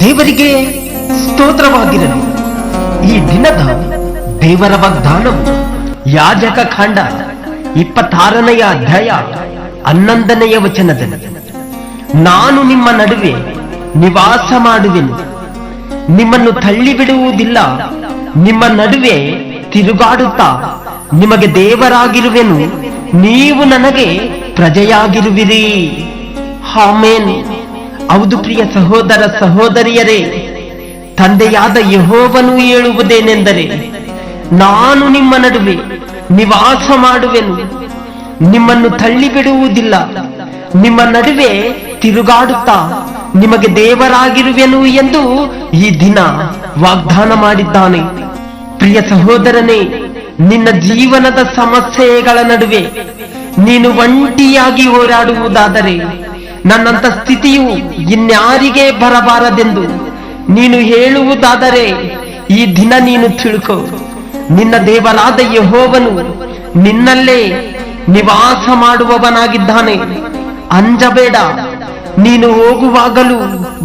ದೇವರಿಗೆ ಸ್ತೋತ್ರವಾಗಿರಲಿ. ಈ ದಿನದ ದೇವರ ವಾಗ್ದಾನವು ಯಾಜಕ ಕಾಂಡ ಇಪ್ಪತ್ತಾರನೆಯ ಅಧ್ಯಾಯ ಹನ್ನೊಂದನೆಯ ವಚನದಲ್ಲಿ. ನಾನು ನಿಮ್ಮ ನಡುವೆ ನಿವಾಸ ಮಾಡುವೆನು. ನಿಮ್ಮನ್ನು ತಳ್ಳಿ ಬಿಡುವುದಿಲ್ಲ ನಿಮ್ಮ ನಡುವೆ ತಿರುಗಾಡುತ್ತಾ ನಿಮಗೆ ದೇವರಾಗಿರುವೆನು. ನೀವು ನನಗೆ ಪ್ರಜೆಯಾಗಿರುವಿರಿ. ಹಾಮೇನ್ ಹೌದು ಪ್ರಿಯ ಸಹೋದರ ಸಹೋದರಿಯರೇ, ತಂದೆಯಾದ ಯಹೋವನು ಹೇಳುವುದೇನೆಂದರೆ, ನಾನು ನಿಮ್ಮ ನಡುವೆ ನಿವಾಸ ಮಾಡುವೆನು. ನಿಮ್ಮನ್ನು ತಳ್ಳಿಬಿಡುವುದಿಲ್ಲ. ನಿಮ್ಮ ನಡುವೆ ತಿರುಗಾಡುತ್ತಾ ನಿಮಗೆ ದೇವರಾಗಿರುವೆನು ಎಂದು ಈ ದಿನ ವಾಗ್ದಾನ ಮಾಡಿದ್ದಾನೆ. ಪ್ರಿಯ ಸಹೋದರನೇ ನಿನ್ನ ಜೀವನದ ಸಮಸ್ಯೆಗಳ ನಡುವೆ ನೀನು ಒಂಟಿಯಾಗಿ ಹೋರಾಡುವುದಾದರೆ ನನ್ನಂತ ಸ್ಥಿತಿಯು ಇನ್ಯಾರಿಗೆ ಬರಬಾರದೆಂದು ನೀನು ಹೇಳುವುದಾದರೆ ಈ ದಿನ ನೀನು ತಿಳ್ಕೋ. ನಿನ್ನ ದೇವರಾದ ಯಹೋವನು ನಿನ್ನಲ್ಲೇ ನಿವಾಸ ಮಾಡುವವನಾಗಿದ್ದಾನೆ. ಅಂಜಬೇಡ, ನೀನು ಹೋಗುವಾಗಲೂ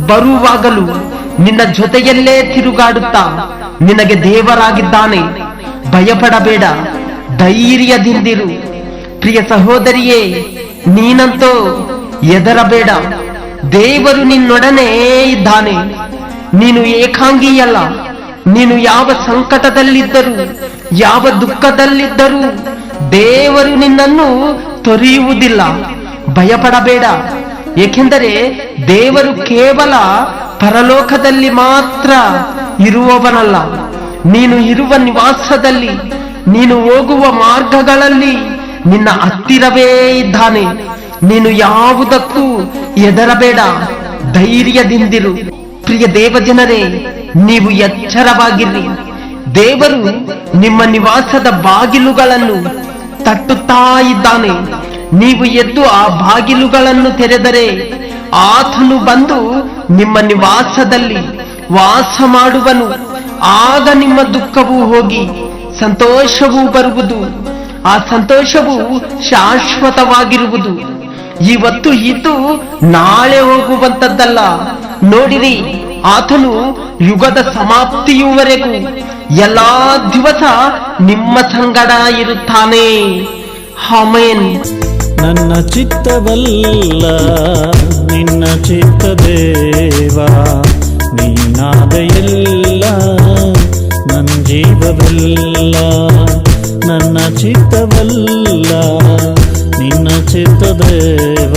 ಬರುವಾಗಲೂ ನಿನ್ನ ಜೊತೆಯಲ್ಲೇ ತಿರುಗಾಡುತ್ತಾ ನಿನಗೆ ದೇವರಾಗಿದ್ದಾನೆ. ಭಯಪಡಬೇಡ. ಧೈರ್ಯದಿಂದಿರು. ಪ್ರಿಯ ಸಹೋದರಿಯೇ, ನೀನಂತೂ ಎದರಬೇಡ ದೇವರು ನಿನ್ನೊಡನೆ ಇದ್ದಾನೆ. ನೀನು ಏಕಾಂಗಿಯಲ್ಲ. ನೀನು ಯಾವ ಸಂಕಟದಲ್ಲಿದ್ದರೂ, ಯಾವ ದುಃಖದಲ್ಲಿದ್ದರೂ ದೇವರು ನಿನ್ನನ್ನು ತೊರೆಯುವುದಿಲ್ಲ. ಭಯಪಡಬೇಡ. ಏಕೆಂದರೆ ದೇವರು ಕೇವಲ ಪರಲೋಕದಲ್ಲಿ ಮಾತ್ರ ಇರುವವನಲ್ಲ. ನೀನು ಇರುವ ನಿವಾಸದಲ್ಲಿ, ನೀನು ಹೋಗುವ ಮಾರ್ಗಗಳಲ್ಲಿ ನಿನ್ನ ಹತ್ತಿರವೇ ಇದ್ದಾನೆ. ನೀನು ಯಾವುದಕ್ಕೂ ಎದರಬೇಡ ಧೈರ್ಯದಿಂದಿರು. ಪ್ರಿಯ ದೇವಜನರೇ, ನೀವು ಎಚ್ಚರವಾಗಿರಿ. ದೇವರು ನಿಮ್ಮ ನಿವಾಸದ ಬಾಗಿಲುಗಳನ್ನು ತಟ್ಟುತ್ತಾ ಇದ್ದಾನೆ. ನೀವು ಎದ್ದು ಆ ಬಾಗಿಲುಗಳನ್ನು ತೆರೆದರೆ ಆತನು ಬಂದು ನಿಮ್ಮ ನಿವಾಸದಲ್ಲಿ ವಾಸ ಮಾಡುವನು. ಆಗ ನಿಮ್ಮ ದುಃಖವು ಹೋಗಿ ಸಂತೋಷವೂ ಬರುವುದು. ಆ ಸಂತೋಷವು ಶಾಶ್ವತವಾಗಿರುವುದು. ಇವತ್ತು ಇದು ನಾಳೆ ಹೋಗುವಂತದ್ದಲ್ಲ ನೋಡಿರಿ, ಆತನು ಯುಗದ ಸಮಾಪ್ತಿಯುವರೆಗೂ ಎಲ್ಲಾ ದಿವಸ ನಿಮ್ಮ ಸಂಗಡ ಇರುತ್ತಾನೆ. ಹಮೇನ್ ನನ್ನ ಚಿತ್ತವಲ್ಲ, ನಿನ್ನ ಚಿತ್ತದೇವ ನೀನಾದ ಎಲ್ಲ ಜೀವವೆಲ್ಲ ನನ್ನ ಚಿತ್ತವಲ್ಲ ನಿನ್ನ ಚಿತ್ತದೇವ.